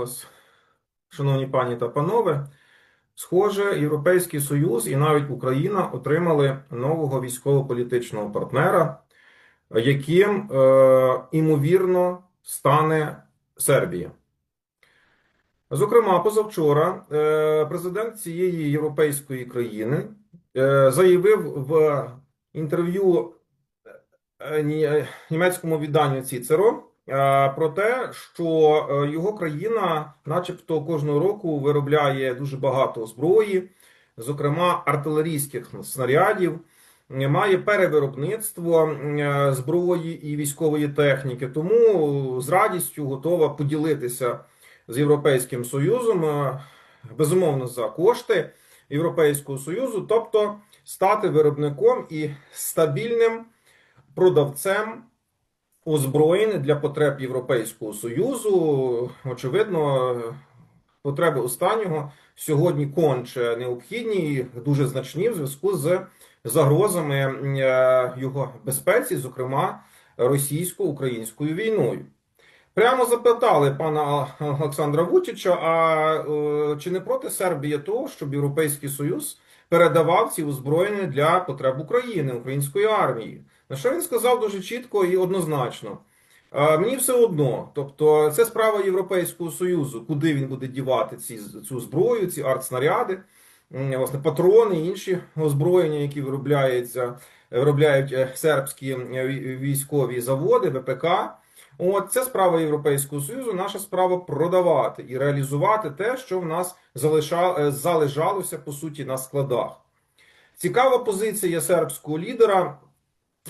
вас, шановні пані та панове. Схоже, Європейський Союз і навіть Україна отримали нового військово-політичного партнера, яким, е, імовірно, стане Сербія. Зокрема, позавчора е, президент цієї європейської країни е, заявив в інтерв'ю е, німецькому відданню Ціцеро е, про те, що е, його країна, начебто, кожного року виробляє дуже багато зброї, зокрема артилерійських снарядів, е, має перевиробництво е, зброї і військової техніки, тому з радістю готова поділитися з Європейським Союзом, е, безумовно, за кошти Європейського Союзу, тобто стати виробником і стабільним продавцем озброєнь для потреб Європейського Союзу. Очевидно, потреби останнього сьогодні конче необхідні і дуже значні в зв'язку з загрозами е, його безпеці, зокрема російсько-українською війною. Прямо запитали пана Олександра Вучича, а е, чи не проти Сербії того, щоб Європейський Союз передавав ці озброєння для потреб України, української армії? На що він сказав дуже чітко і однозначно. «Е, Мені все одно, тобто це справа Європейського Союзу, куди він буде дівати ці, цю зброю, ці артснаряди, власне, патрони, інші озброєння, які виробляються, виробляють е, сербські е, військові заводи, ВПК. От це справа Європейського Союзу. Наша справа продавати і реалізувати те, що в нас е, залежалося по суті на складах. Цікава позиція сербського лідера,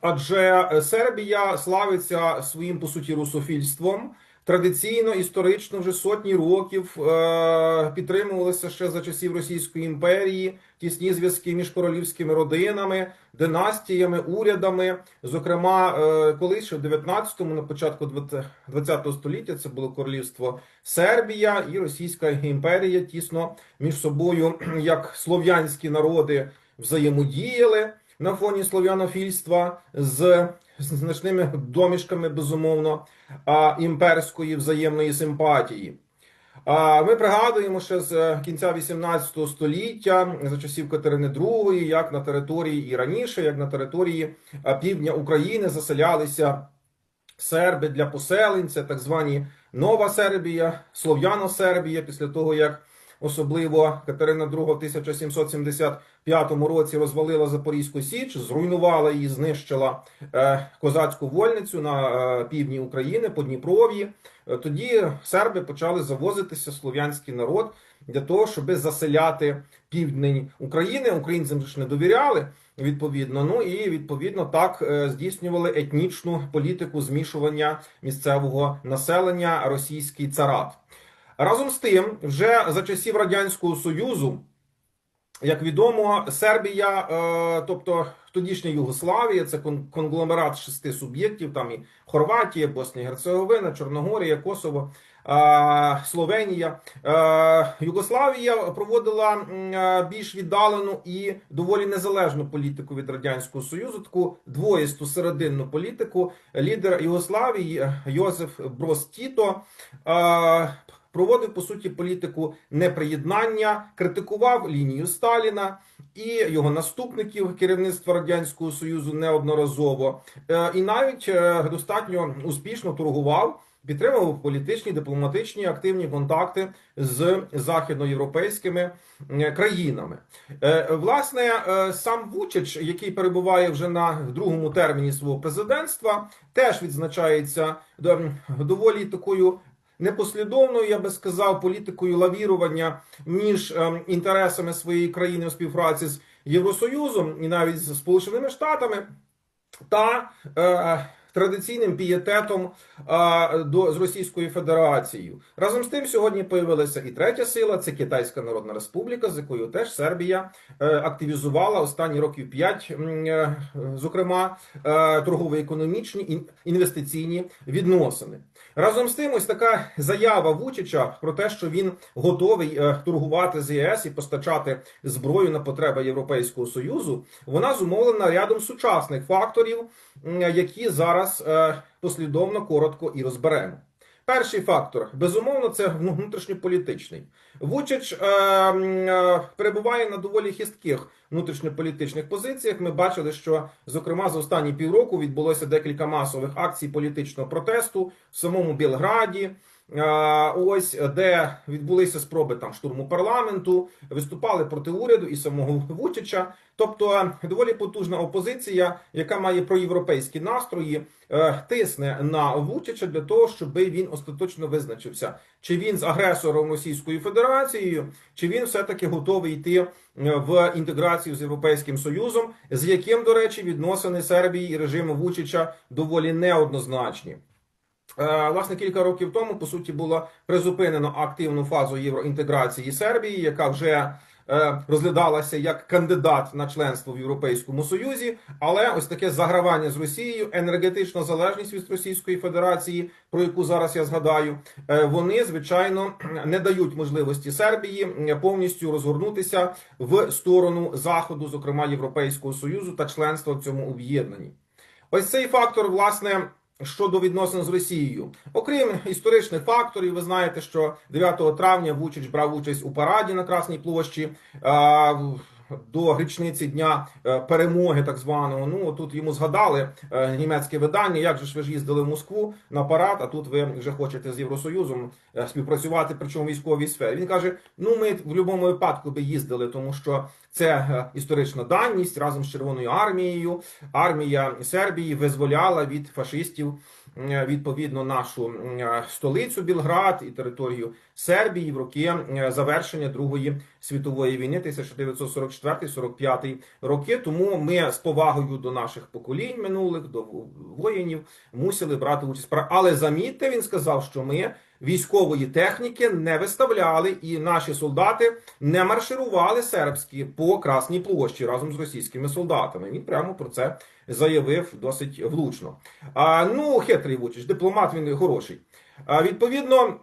адже е, Сербія славиться своїм по суті русофільством. Традиційно, історично, вже сотні років е, підтримувалися ще за часів Російської імперії тісні зв'язки між королівськими родинами, династіями, урядами. Зокрема, е, колись ще в 19-му, на початку 20 століття, це було королівство Сербія і Російська імперія тісно між собою, як слов'янські народи, взаємодіяли на фоні слов'янофільства з значними домішками, безумовно, імперської взаємної симпатії. Ми пригадуємо ще з е, кінця 18 століття за часів Катерини II, як на території і раніше, як на території півдня України заселялися серби для поселень, це так звані Нова Сербія, Слов'яно-Сербія, після того як особливо Катерина II в 1775 році розвалила Запорізьку Січ, зруйнувала її, знищила е, козацьку вольницю на е, півдні України, по Дніпров'ї. Е, Тоді серби почали завозитися слов'янський народ для того, щоб заселяти південь України. Українцям ж не довіряли. Відповідно, ну і відповідно так здійснювали етнічну політику змішування місцевого населення російський царат. Разом з тим, вже за часів радянського союзу, як відомо, Сербія, е, тобто тодішня Югославія, це конгломерат шести суб'єктів, там і Хорватія, Боснія, Герцеговина, Чорногорія, Косово, е, Словенія. Е, Югославія проводила більш віддалену і доволі незалежну політику від радянського союзу, таку двоїсту серединну політику. Лідер Югославії Йозеф Брос Тіто. Проводив по суті політику неприєднання, критикував лінію Сталіна і його наступників керівництва радянського союзу неодноразово, Е, і навіть е, достатньо успішно торгував, підтримував політичні, дипломатичні активні контакти з західноєвропейськими е, країнами. Власне, сам Вучич, який перебуває вже на другому терміні свого президентства, теж відзначається до- доволі такою непослідовною, я би сказав, політикою лавірування між ем, інтересами своєї країни у співпраці з Євросоюзом і навіть з Сполученими Штатами та е, традиційним пієтетом е, до з Російською Федерацією. Разом з тим, сьогодні появилася і третя сила це Китайська Народна Республіка, з якою теж Сербія е, активізувала останні років п'ять, е, зокрема, е, торгово-економічні ін- інвестиційні відносини. Разом з тим, ось така заява Вучича про те, що він готовий торгувати з ЄС і постачати зброю на потреби Європейського союзу, вона зумовлена рядом сучасних факторів, які зараз е, послідовно коротко і розберемо. перший фактор безумовно це внутрішньополітичний. Вучич е, е, перебуває на доволі хистких внутрішньополітичних позиціях. Ми бачили, що зокрема за останні півроку відбулося декілька масових акцій політичного протесту в самому Білграді. Е, Ось де відбулися спроби там штурму парламенту, виступали проти уряду і самого Вучича. Тобто е, доволі потужна опозиція, яка має проєвропейські настрої, е, тисне на Вучича для того, щоб він остаточно визначився, чи він з агресором Російською Федерацією, чи він все таки готовий йти е, в інтеграцію з Європейським Союзом, з яким, до речі, відносини Сербії і режиму Вучича доволі неоднозначні. Е, Власне, кілька років тому по суті було призупинено активну фазу євроінтеграції Сербії, яка вже е, розглядалася як кандидат на членство в Європейському Союзі. Але ось таке загравання з Росією, енергетична залежність від Російської Федерації, про яку зараз я згадаю, е, вони звичайно не дають можливості Сербії повністю розгорнутися в сторону заходу, зокрема Європейського Союзу та членства в цьому об'єднанні. Ось цей фактор, власне. Щодо відносин з Росією, окрім історичних факторів, ви знаєте, що 9 травня Вучич брав участь у параді на Красній площі до річниці дня е, перемоги, так званого. Ну тут йому згадали е, німецьке видання. Як же ж ви ж їздили в Москву на парад? А тут ви вже хочете з Євросоюзом е, співпрацювати, причому в військовій сфері. Він каже: ну ми в будь-якому випадку би їздили, тому що це історична даність разом з Червоною армією. Армія Сербії визволяла від фашистів відповідно нашу столицю Білград і територію Сербії в роки е, завершення Другої світової війни 1944-45 роки. Тому ми з повагою до наших поколінь минулих, до воїнів, мусили брати участь. Але замітьте, він сказав, що ми військової техніки не виставляли, і наші солдати не марширували сербські по Красній площі разом з російськими солдатами. Він прямо про це заявив досить влучно. А, ну, хитрий Вучич, дипломат він хороший. А, відповідно.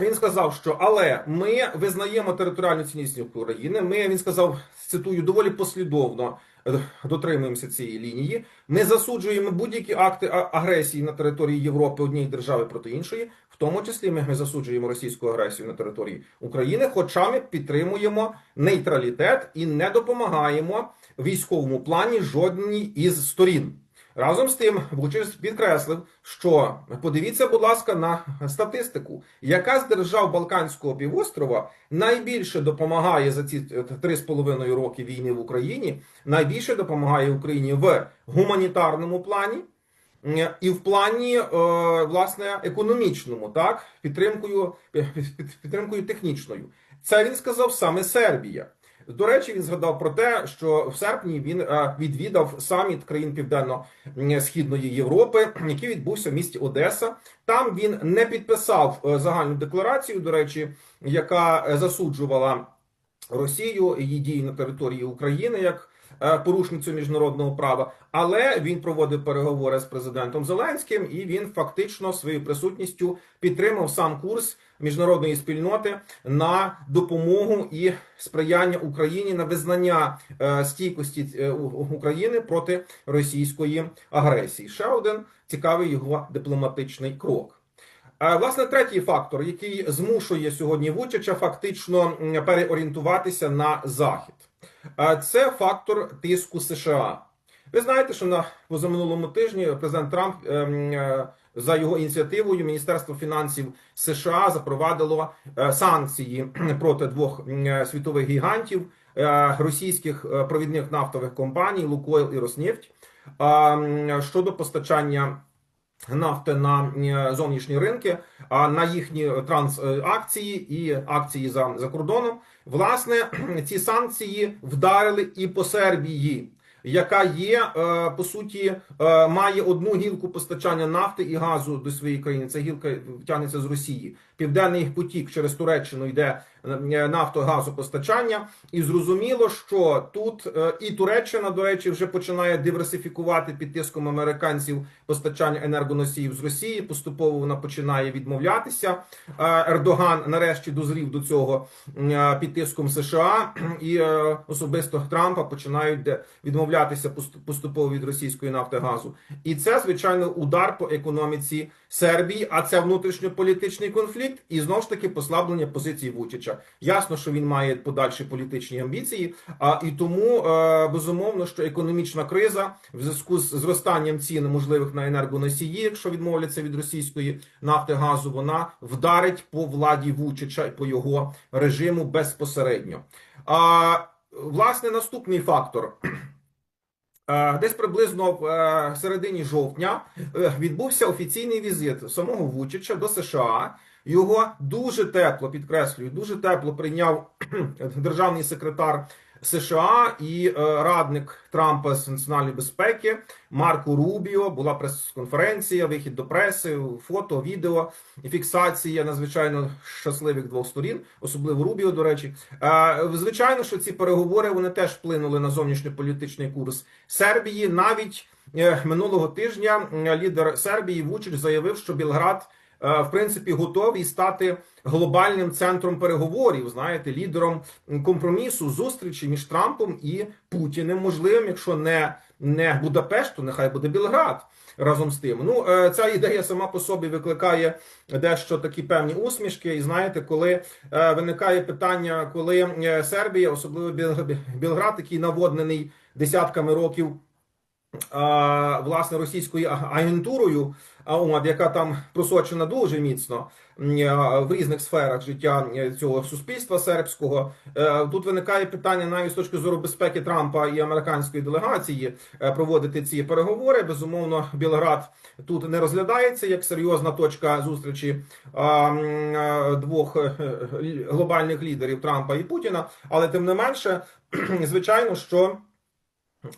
Він сказав, що але ми визнаємо територіальну цінність України. Ми він сказав, цитую, доволі послідовно е, дотримуємося цієї лінії. Ми засуджуємо будь-які акти агресії на території Європи однієї держави проти іншої, в тому числі ми, ми засуджуємо російську агресію на території України. Хоча ми підтримуємо нейтралітет і не допомагаємо військовому плані жодній із сторін. Разом з тим, Вучич підкреслив, що подивіться, будь ласка, на статистику, яка з держав Балканського півострова найбільше допомагає за ці е, три з половиною роки війни в Україні, найбільше допомагає Україні в гуманітарному плані. І в плані е, власне економічному, так підтримкою під- під- підтримкою технічною, це він сказав саме Сербія. До речі, він згадав про те, що в серпні він е, відвідав саміт країн Південно-Східної Європи, який відбувся в місті Одеса. Там він не підписав е, загальну декларацію, до речі, яка е, засуджувала Росію її дії на території України як порушницю міжнародного права. Але він проводив переговори з президентом Зеленським, і він фактично своєю присутністю підтримав сам курс міжнародної спільноти на допомогу і сприяння Україні на визнання е, стійкості е, України проти російської агресії. Ще один цікавий його дипломатичний крок. Е, Власне, третій фактор, який змушує сьогодні Вучича фактично переорієнтуватися на захід, Е, це фактор тиску США. Ви знаєте, що на позаминулому тижні президент Трамп ем, е, за його ініціативою Міністерство фінансів США запровадило е, санкції проти двох е, світових гігантів російських провідних нафтових компаній Лукойл і Роснефть щодо постачання нафти на е, зовнішні ринки, а на їхні трансакції і акції за, за кордоном. Власне, ці санкції вдарили і по Сербії. Яка є е, по суті е, має одну гілку постачання нафти і газу до своєї країни. Ця гілка тягнеться з Росії. Південний потік через Туреччину йде е, нафтогазопостачання, і зрозуміло, що тут е, і Туреччина, до речі, вже починає диверсифікувати під тиском американців постачання енергоносіїв з Росії. Поступово вона починає відмовлятися. Е, Ердоган нарешті дозрів до цього під тиском США і особисто Трампа починають відмовлятися поступово від російської нафти газу. І це звичайно удар по економіці Сербії. А це внутрішньополітичний конфлікт і знову ж таки послаблення позиції Вучича. Ясно, що він має подальші політичні амбіції. А і тому е, безумовно, що економічна криза в зв'язку з зростанням цін можливих на енергоносії, якщо відмовляться від російської нафти газу, вона вдарить по владі Вучича і по його режиму безпосередньо. А власне наступний фактор. Е, Десь приблизно в е, середині жовтня е, відбувся офіційний візит самого Вучича до США. Його дуже тепло підкреслюю, дуже тепло прийняв державний секретар США і е, радник Трампа з національної безпеки Марко Рубіо. Була прес-конференція, вихід до преси, фото, відео, фіксація надзвичайно щасливих двох сторін, особливо Рубіо. До речі, Е, звичайно, що ці переговори вони теж вплинули на зовнішньополітичний курс Сербії. Навіть е, минулого тижня лідер Сербії Вучич заявив, що Білград в принципі готовий стати глобальним центром переговорів, знаєте, лідером компромісу зустрічі між Трампом і Путіним. Можливим, якщо не, не Будапешт, то нехай буде Білград. Разом з тим, ну е, ця ідея сама по собі викликає дещо такі певні усмішки. І знаєте, коли е, виникає питання, коли е, Сербія, особливо Біл- Білград, який наводнений десятками років власне російською агентурою, от, яка там просочена дуже міцно в різних сферах життя цього суспільства сербського. Е, Тут виникає питання навіть з точки зору безпеки Трампа і американської делегації е, проводити ці переговори. Безумовно, Білград тут не розглядається як серйозна точка зустрічі двох е, глобальних лідерів Трампа і Путіна. Але тим не менше, звичайно, що.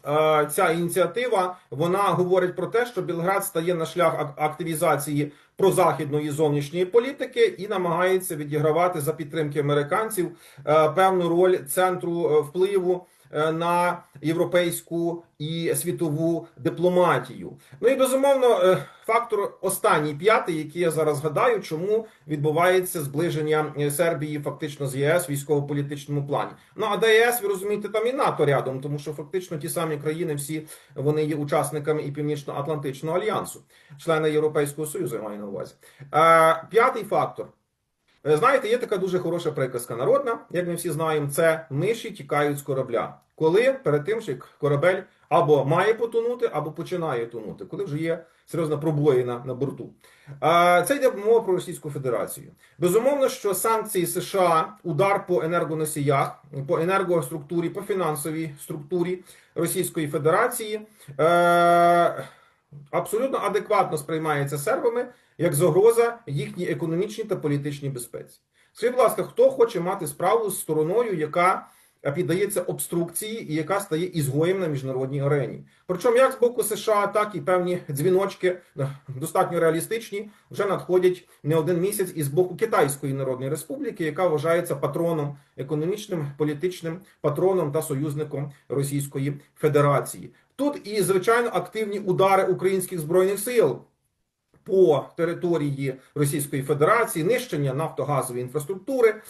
Е, Ця ініціатива вона говорить про те, що Білград стає на шлях ак- активізації прозахідної зовнішньої політики і намагається відігравати за підтримки американців е, певну роль центру е, впливу е, на європейську і світову дипломатію. Ну і безумовно, фактор останній п'ятий, який я зараз згадаю, чому відбувається зближення Сербії фактично з ЄС в військово-політичному плані. Ну а де ви розумієте, там і НАТО рядом, тому що фактично ті самі країни, всі вони є учасниками і Північно-Атлантичного альянсу, члени Європейського Союзу, я маю на. Е, П'ятий фактор. Е, Знаєте, є така дуже хороша приказка народна, як ми всі знаємо, це миші тікають з корабля. Коли перед тим, що корабель або має потонути, або починає тонути, коли вже є серйозна пробоїна на борту. Це йде мова про Російську Федерацію. Безумовно, що санкції США, удар по енергоносіях, по енергоструктурі, по фінансовій структурі Російської Федерації е, абсолютно адекватно сприймається сербами як загроза їхній економічній та політичній безпеці. Скажіть, будь ласка, хто хоче мати справу з стороною, яка піддається обструкції і яка стає ізгоєм на міжнародній арені? Причому як з боку США, так і певні дзвіночки е, достатньо реалістичні вже надходять не один місяць із боку Китайської Народної Республіки, яка вважається патроном економічним, політичним патроном та союзником Російської Федерації. Тут і звичайно активні удари українських збройних сил по території Російської Федерації, нищення нафтогазової інфраструктури,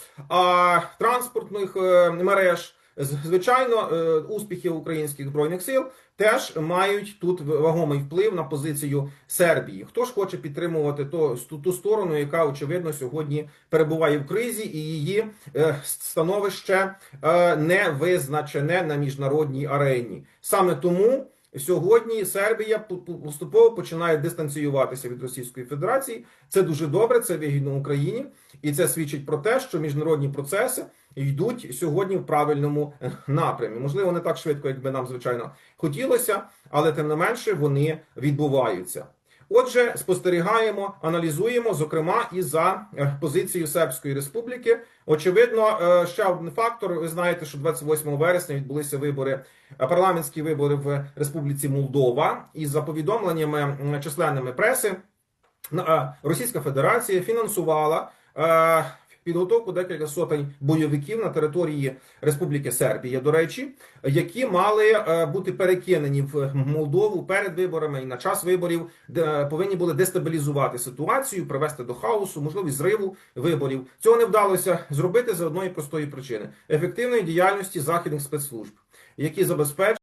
транспортних е, мереж. Звичайно, е, успіхи українських збройних сил теж мають тут вагомий вплив на позицію Сербії. Хто ж хоче підтримувати то ту сторону, яка очевидно сьогодні перебуває в кризі, і її е, становище е, не визначене на міжнародній арені. Саме тому. Сьогодні Сербія поступово починає дистанціюватися від Російської Федерації. Це дуже добре, це вигідно Україні, і це свідчить про те, що міжнародні процеси йдуть сьогодні в правильному е, напрямі. Можливо, не так швидко, як би нам звичайно хотілося, але тим не менше вони відбуваються. Отже, спостерігаємо, аналізуємо, зокрема, і за е, позицією Сербської Республіки. Очевидно, е, ще один фактор. Ви знаєте, що 28 вересня відбулися вибори, е, парламентські вибори в Республіці Молдова, і за повідомленнями численними преси. Російська Федерація фінансувала підготовку декілька сотень бойовиків на території Республіки Сербія, до речі, які мали е, бути перекинені в Молдову перед виборами і на час виборів, де повинні були дестабілізувати ситуацію, привести до хаосу, можливість зриву виборів. Цього не вдалося зробити за одної простої причини ефективної діяльності західних спецслужб, які забезпечують.